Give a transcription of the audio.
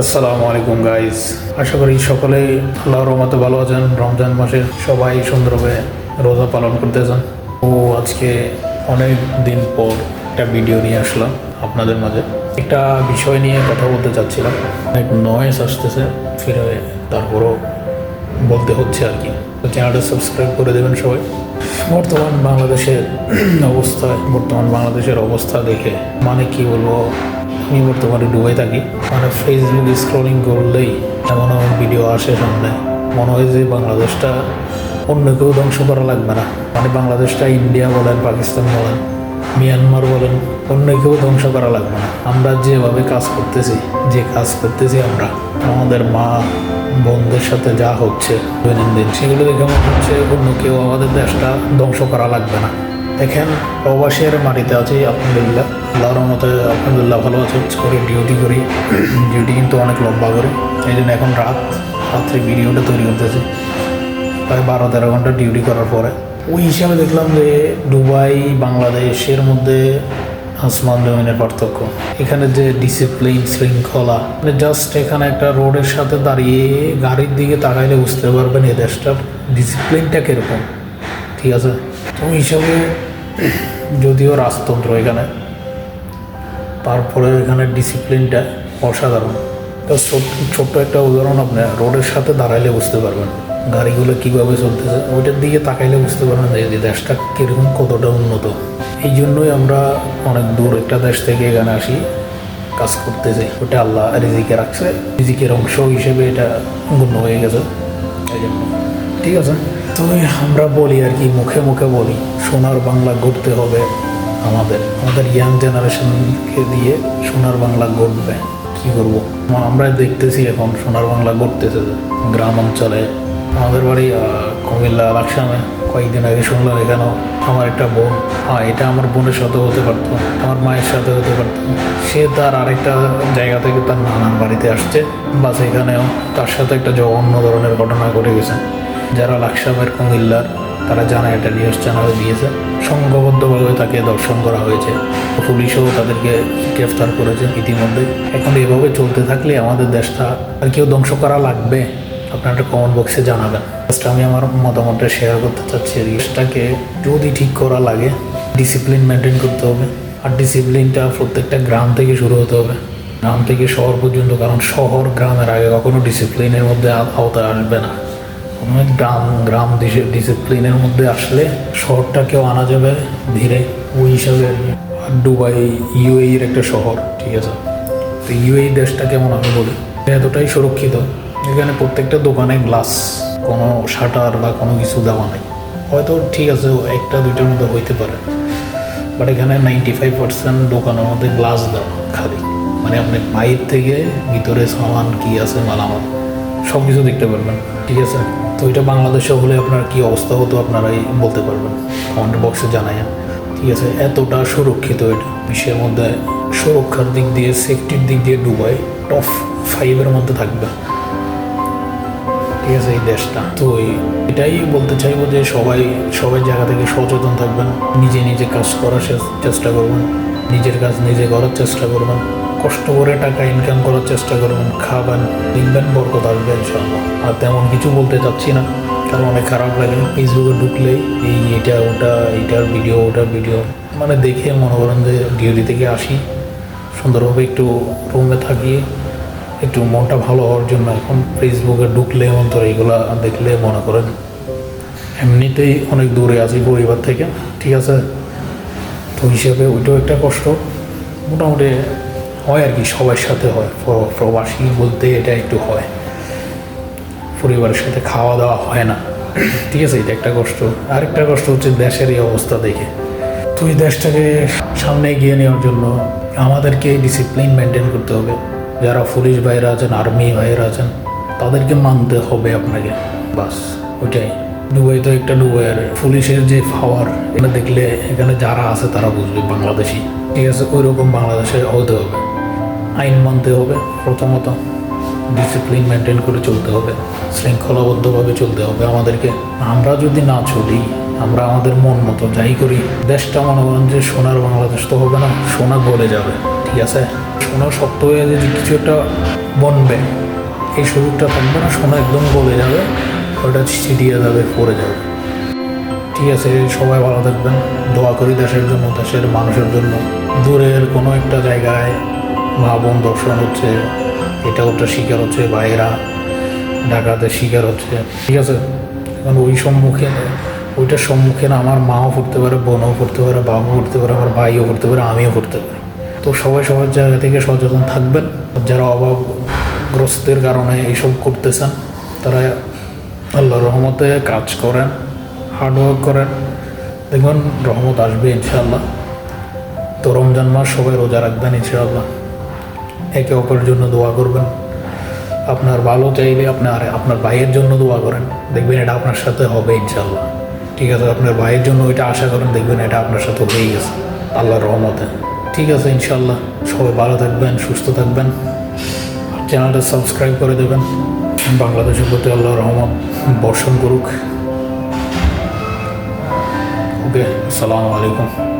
আসসালামু আলাইকুম গাইস আশা করি সকলে আল্লাহর রহমতে ভালো আছেন। রমজান মাসে সবাই সুন্দরভাবে রোজা পালন করতে করতেছেন ও আজকে অনেক দিন পর একটা ভিডিও নিয়ে আসলাম আপনাদের মাঝে। একটা বিষয় নিয়ে কথা বলতে চাচ্ছিলাম। অনেক নয়েস আসতেছে, ফিরে তারপরও বলতে হচ্ছে আর কি। চ্যানেলটা সাবস্ক্রাইব করে দেবেন সবাই। বর্তমান বাংলাদেশের অবস্থায় বর্তমান বাংলাদেশের অবস্থা দেখে মানে কি বলব? আমি বর্তমানে ডুবে থাকি। মানে ফেসবুক স্ক্রলিং করলেই এমন এমন ভিডিও আসে সামনে। মনে হয় যে বাংলাদেশটা অন্য কেউ ধ্বংস করা লাগবে না। মানে বাংলাদেশটা ইন্ডিয়া বলেন পাকিস্তান বলেন মিয়ানমার বলেন, অন্য কেউ ধ্বংস করা লাগবে না। আমরা যেভাবে কাজ করতেছি, যে কাজ করতেছি আমরা। আমাদের মা, বোনদের সাথে যা হচ্ছে দৈনন্দিন, সেগুলো দেখে মনে হচ্ছে অন্য কেউ আমাদের দেশটা ধ্বংস করা লাগবে না। দেখেন, প্রবাসের মাটিতে আছি, আলহামদুলিল্লাহ। আল্লাহর মতে আলহামদুলিল্লাহ ভালো আছে করে ডিউটি করি। ডিউটি কিন্তু অনেক লম্বা করে। এই জন্য এখন রাত রাত্রে ভিডিওটা তৈরি করতেছি। প্রায় বারো, তেরো ঘণ্টা ডিউটি করার পরে। ওই হিসাবে দেখলাম যে দুবাই, বাংলাদেশের মধ্যে আসমান জমিনের পার্থক্য। এখানে যে ডিসিপ্লিন শৃঙ্খলা মানে জাস্ট এখানে একটা রোডের সাথে দাঁড়িয়ে গাড়ির দিকে তাকাইলে বুঝতে পারবেন এ দেশটার ডিসিপ্লিনটা কীরকম। ঠিক আছে? তো হিসাবে যদিও রাজতন্ত্র এখানে। তারপরে এখানে ডিসিপ্লিনটা অসাধারণ। তো ছোট- ছোট্ট একটা উদাহরণ আপনি, রোডের সাথে দাঁড়াইলে বুঝতে পারবেন, গাড়িগুলো কীভাবে চলতেছে, ওইটার দিকে তাকাইলে বুঝতে পারবেন যে দেশটা কীরকম কতটা উন্নত। এই জন্যই আমরা অনেক দূর একটা দেশ থেকে এখানে আসি, কাজ করতে করতেছে ওটা আল্লাহ রিজিকে রাখছে, রিজিকের অংশ হিসেবে এটা গণ্য হয়ে গেছে। এই জন্য। ঠিক আছে? তো আমরা বলি আর কি, মুখে মুখে বলি, সোনার বাংলা গড়তে হবে। আমাদের আমাদের ইয়াং জেনারেশনকে দিয়ে সোনার বাংলা গড়বে। কি করব? আমরা দেখতেছি এখন সোনার বাংলা গড়তেছে গ্রাম অঞ্চলে আমাদের বাড়ি কুমিল্লা লাকসামে কয়েকদিন আগে শুনলাম এখানেও আমার একটা বোন। হ্যাঁ এটা আমার বোনের সাথে হতে পারতো, আমার মায়ের সাথে হতে পারতো। সে তার আরেকটা জায়গা থেকে তার নানার বাড়িতে আসছে। বা সেখানেও তার সাথে একটা জঘন্য ধরনের ঘটনা ঘটে গেছে। যারা লাকসামের কুমিল্লার তারা জানায় একটা নিউজ চ্যানেলে দিয়েছে। সংঘবদ্ধভাবে তাকে দর্শন করা হয়েছে। পুলিশও তাদেরকে গ্রেফতার করেছে ইতিমধ্যে। এখন এভাবে চলতে থাকলে আমাদের দেশটা আর কেউ ধ্বংস করা লাগবে? আপনার একটা কমেন্ট বক্সে জানাবেন। জাস্ট আমি আমার মতামতটা শেয়ার করতে চাচ্ছি এই যদি ঠিক করা লাগে ডিসিপ্লিন মেনটেন করতে হবে। আর ডিসিপ্লিনটা প্রত্যেকটা গ্রাম থেকে শুরু হতে হবে। গ্রাম থেকে শহর পর্যন্ত, কারণ শহর গ্রামের আগে কখনো ডিসিপ্লিনের মধ্যে আওতায় আসবে না। গ্রাম গ্রাম ডিসিপ্লিনের মধ্যে আসলে শহরটাকেও আনা যাবে ধীরে, ওই হিসাবে। দুবাই ইউএইর একটা শহর, ঠিক আছে? তো ইউএই দেশটা কেমন আমি বলি। এতটাই সুরক্ষিত, এখানে প্রত্যেকটা দোকানে গ্লাস, কোনো শাটার বা কোনো কিছু দেওয়া নেই। হয়তো ঠিক আছে, একটা, দুইটার মধ্যে হইতে পারে। বাট এখানে নাইনটি ফাইভ পার্সেন্ট দোকানের মধ্যে গ্লাস দেওয়া খালি। মানে আপনি বাইর থেকে ভিতরে সামান কি আছে, মালামাল। সব কিছু দেখতে পারবেন। ঠিক আছে? তো এটা বাংলাদেশে হলে আপনার কি অবস্থা হতো আপনারাই বলতে পারবেন। কমেন্ট বক্সে জানাইন ঠিক আছে? এতটা সুরক্ষিত এটা। বিশ্বের মধ্যে সুরক্ষার দিক দিয়ে সেফটির দিক দিয়ে ডুবাই টপ ফাইভের মধ্যে থাকবে। ঠিক আছে? এই দেশটা। তো এটাই বলতে চাইব যে সবাই সবাই জায়গা থেকে সচেতন থাকবেন। নিজে নিজে কাজ করার চেষ্টা করবেন। নিজের কাজ নিজে করার চেষ্টা করবেন। কষ্ট করে টাকা ইনকাম করার চেষ্টা করবেন, খাবেন, দেখবেন বরকত আসবে ইনশাল্লাহ আর তেমন কিছু বলতে চাচ্ছি না, কারণ অনেক খারাপ লাগে। ফেসবুকে ঢুকলেই এই এটা, ওটা, এইটার ভিডিও ওটার ভিডিও মানে দেখে মনে করেন যে ডিউটি থেকে আসি। সুন্দরভাবে একটু রুমে থাকি, একটু মনটা ভালো হওয়ার জন্য এখন ফেসবুকে ঢুকলে অন্তর এইগুলা দেখলে মনে করেন এমনিতেই অনেক দূরে আছি পরিবার থেকে, ঠিক আছে? তো হিসেবে ওইটাও একটা কষ্ট। মোটামুটি হয় আর কি, সবার সাথে হয়। প্রবাসী বলতে এটা একটু হয়। পরিবারের সাথে খাওয়া দাওয়া হয় না। ঠিক আছে, এটা একটা কষ্ট। আরেকটা কষ্ট হচ্ছে দেশের এই অবস্থা দেখে। তো এই দেশটাকে সামনে এগিয়ে নেওয়ার জন্য আমাদেরকে ডিসিপ্লিন মেনটেন করতে হবে। যারা পুলিশ ভাইরা আছেন আর্মি ভাইরা আছেন, তাদেরকে মানতে হবে আপনাকে। বাস, ওইটাই। দুবাই তো একটা দুবাই আর পুলিশের যে পাওয়ার এটা দেখলে এখানে যারা আছে তারা বুঝবে, বাংলাদেশি। ঠিক আছে ওই রকম বাংলাদেশে হতে হবে। আইন মানতে হবে, প্রথমত ডিসিপ্লিন মেনটেন করে চলতে হবে, শৃঙ্খলাবদ্ধভাবে চলতে হবে আমাদেরকে। আমরা যদি না চলি, আমরা আমাদের মন মতো যাই করি, দেশটা মনে করেন যে সোনার বাংলাদেশ তো হবে না, সোনা গলে যাবে, ঠিক আছে? সোনা শক্ত হয়ে যে কিছু একটা বনবে, এই সুযোগটা থাকবে না, সোনা একদম গলে যাবে, ওটা ছিটিয়ে যাবে, পড়ে যাবে। ঠিক আছে, সবাই ভালো থাকবেন, দোয়া করি দেশের জন্য, দেশের মানুষের জন্য। দূরের কোনো একটা জায়গায় মা বোন দর্শন হচ্ছে এটা ওটা শিকার হচ্ছে, ভাইয়েরা ঢাকাতে শিকার হচ্ছে। ঠিক আছে? এখন ওই সম্মুখে, ওইটার সম্মুখীন আমার মাও পড়তে পারে, বোনও পড়তে পারে বাবু পড়তে পারে, আমার ভাইও পড়তে পারে, আমিও পড়তে পারি। তো সবাই সবার জায়গা থেকে সচেতন থাকবেন। যারা অভাবগ্রস্তের কারণে এইসব করতেছেন, তারা আল্লাহ রহমতে কাজ করেন হার্ডওয়ার্ক করেন। দেখবেন রহমত আসবে ইনশাআল্লাহ। তো রমজান মাস সবাই রোজা রাখবেন ইনশাআল্লাহ। একে অপরের জন্য দোয়া করবেন। আপনার ভালো চাইলে আপনার আপনার ভাইয়ের জন্য দোয়া করেন। দেখবেন এটা আপনার সাথে হবে ইনশাল্লাহ ঠিক আছে, আপনার ভাইয়ের জন্য ওইটা আশা করেন, দেখবেন এটা আপনার সাথে হয়েই গেছে। আল্লাহর রহমতে। ঠিক আছে ইনশাল্লাহ সবাই ভালো থাকবেন, সুস্থ থাকবেন। চ্যানেলটা সাবস্ক্রাইব করে দেবেন। বাংলাদেশের প্রতি আল্লাহর রহমত বর্ষণ করুক। ওকে, আসসালামু আলাইকুম।